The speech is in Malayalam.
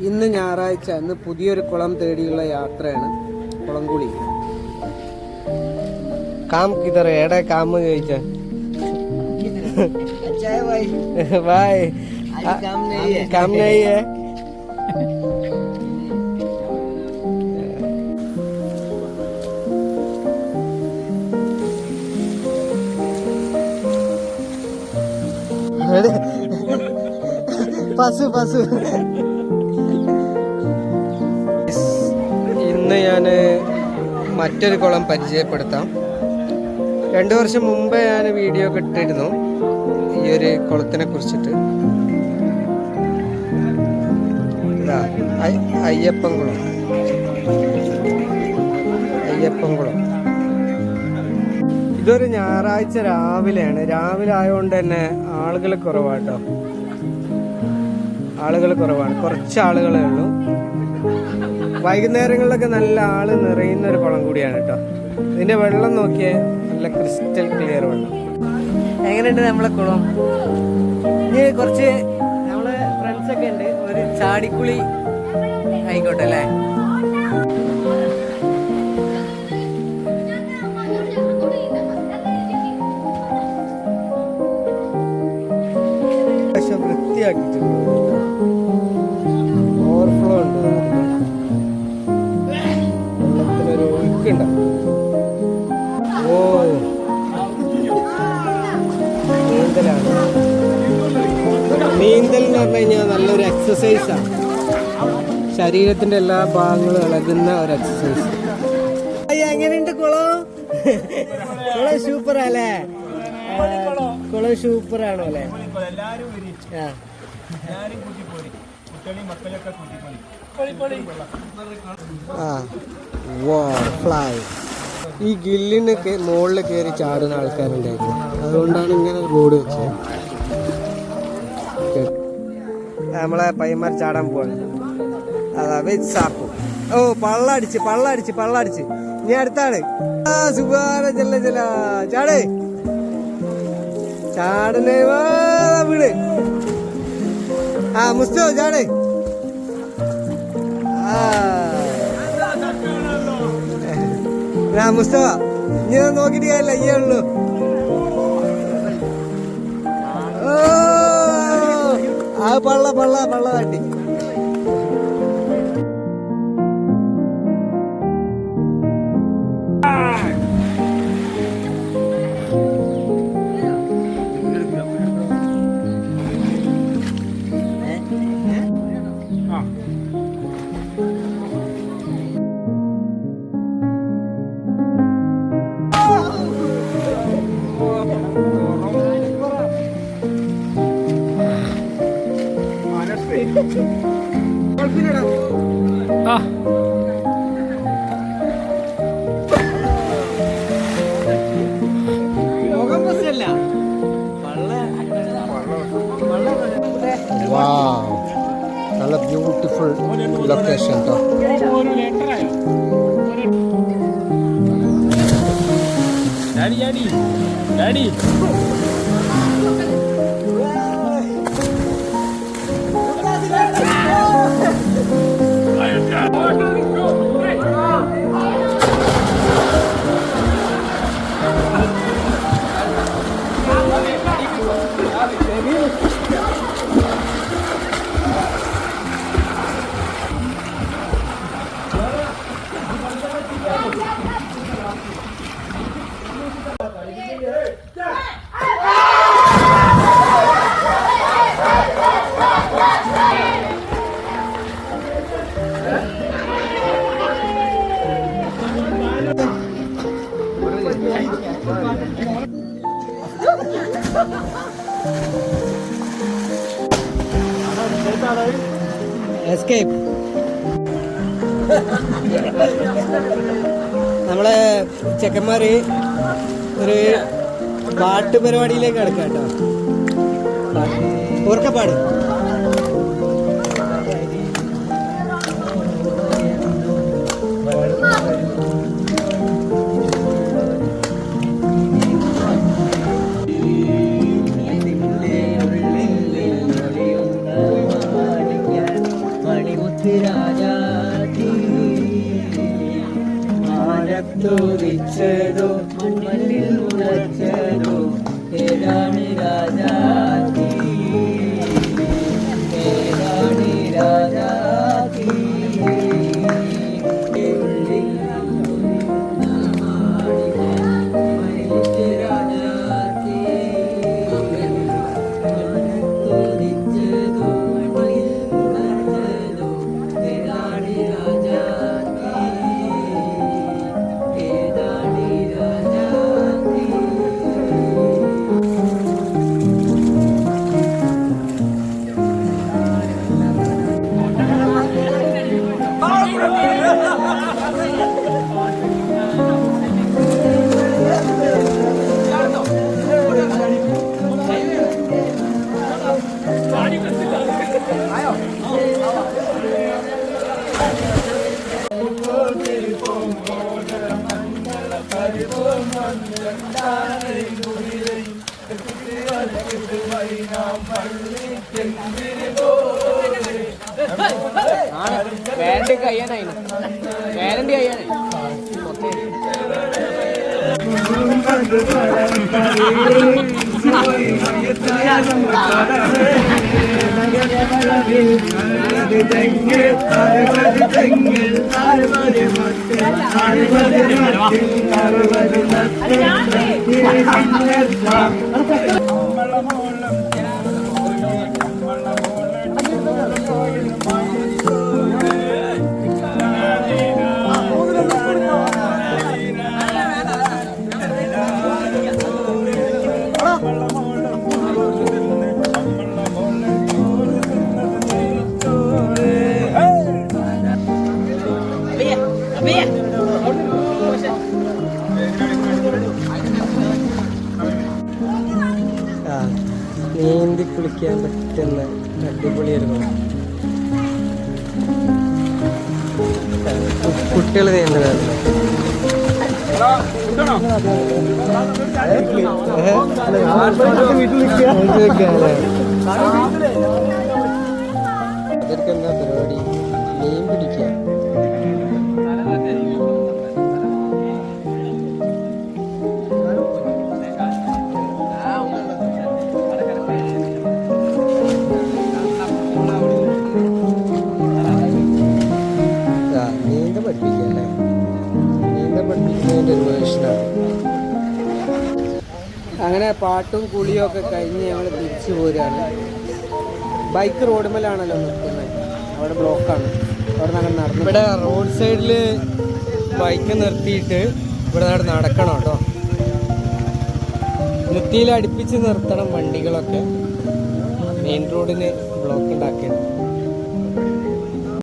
ഇന്ന് ഞായറാഴ്ച ഇന്ന് പുതിയൊരു കുളം തേടിയുള്ള യാത്രയാണ് കുളംകുളി. കാം കിതറ എടെ കാമ് ചോദിച്ച? ബായ് കാം നൈ പശു പശു. മറ്റൊരു കുളം പരിചയപ്പെടുത്താം. രണ്ടു വർഷം മുമ്പേ ഞാൻ വീഡിയോ കിട്ടിയിരുന്നു ഈ ഒരു കുളത്തിനെ കുറിച്ചിട്ട്. അയ്യപ്പൻകുളം അയ്യപ്പൻകുളം ഇതൊരു ഞായറാഴ്ച രാവിലെയാണ്. രാവിലെ ആയതുകൊണ്ട് തന്നെ ആളുകൾ കുറവാട്ടോ. ആളുകൾ കുറവാണ്. കുറച്ച് ആളുകളേ ഉള്ളൂ. വൈകുന്നേരങ്ങളിലൊക്കെ നല്ല ആൾ നിറയുന്ന ഒരു കുളം കൂടിയാണ് കേട്ടോ ഇതിന്റെ വെള്ളം നോക്കിയേ നല്ല ക്രിസ്റ്റൽ ക്ലിയർ വെള്ളം. എങ്ങനെയുണ്ട് നമ്മളെ കുളം? ഇനി കുറച്ച് നമ്മളെ ഫ്രണ്ട്സൊക്കെ ഉണ്ട്. ഒരു ചാടിക്കുളി ആയിക്കോട്ടെ അല്ലേ? നീന്തലെന്ന് ഓ. നീന്തലാണ്. നീന്തൽ എന്ന് പറഞ്ഞു കഴിഞ്ഞാൽ നല്ലൊരു എക്സസൈസാണ് ശരീരത്തിന്റെ എല്ലാ ഭാഗങ്ങളും ഇളകുന്ന ഒരു എക്സസൈസ് എങ്ങനെയുണ്ട് കുളം? കുളം സൂപ്പർ അല്ലേ കുളം സൂപ്പർ ആണോ അല്ലേ ആ. ആ വാ ഫ്ലൈ ഈ ഗില്ലിന് മുകളിൽ കയറി ചാടുന്ന ആൾക്കാരുണ്ടായിരുന്നു. അതുകൊണ്ടാണ് ഇങ്ങനെ റോഡ് വെച്ചത്. നമ്മളെ പയ്യന്മാർ ചാടാൻ പോവാണ്. അതാ വെച്ച് സാപ്പു. ഓ പള്ളടിച്ച് പള്ളടിച്ച് പള്ളടിച്ച് ഇനി അടുത്താണ്. ആ സുബാന ചെല്ല ചെല്ല. ചാടേ. ചാടലേ വീട്. ആ മുസ്തോ ചാടേ. മുസ്തഫ ഇനി നോക്കിയിട്ട് കാര്യമില്ല ഇയേ ഉള്ളൂ. ആ പള്ള പള്ള പള്ള തട്ടി മുഖം പ്രശ്നമല്ല നല്ല ബ്യൂട്ടിഫുൾ ലൊക്കേഷൻ കേട്ടോ ഡാഡി ഡാഡി ഡാഡി. എസ്കേപ്പ് നമ്മളെ ചെക്കന്മാര് ഒരു പാട്ട് പരിപാടിയിലേക്ക് കിടക്കാം കേട്ടോ ഓർക്കപ്പാട് राजा വേണ്ടി കഴിയാനായി വേരണ്ടി കഴിയാനായി നീന്തി കുളിക്കാൻ പറ്റുന്ന അടിപൊളിയായിരുന്നു. കുട്ടികൾ നീന്തലാണ് അതൊക്കെ എന്താ പരിപാടി? മീൻ പിടിക്കുക. അങ്ങനെ പാട്ടും കുളിയും ഒക്കെ കഴിഞ്ഞ് ഞങ്ങൾ തിരിച്ചു പോരുകയാണ്. ബൈക്ക് റോഡുമേലാണല്ലോ നിൽക്കുന്നത്. അവിടെ ബ്ലോക്കാണ് അവിടെ ഞങ്ങൾ നടന്നു. ഇവിടെ റോഡ് സൈഡിൽ ബൈക്ക് നിർത്തിയിട്ട് ഇവിടെ അവിടെ നടക്കണം കേട്ടോ. വൃത്തിയിൽ അടുപ്പിച്ച് നിർത്തണം വണ്ടികളൊക്കെ. മെയിൻ റോഡിന് ബ്ലോക്ക് ഉണ്ടാക്കിയത്.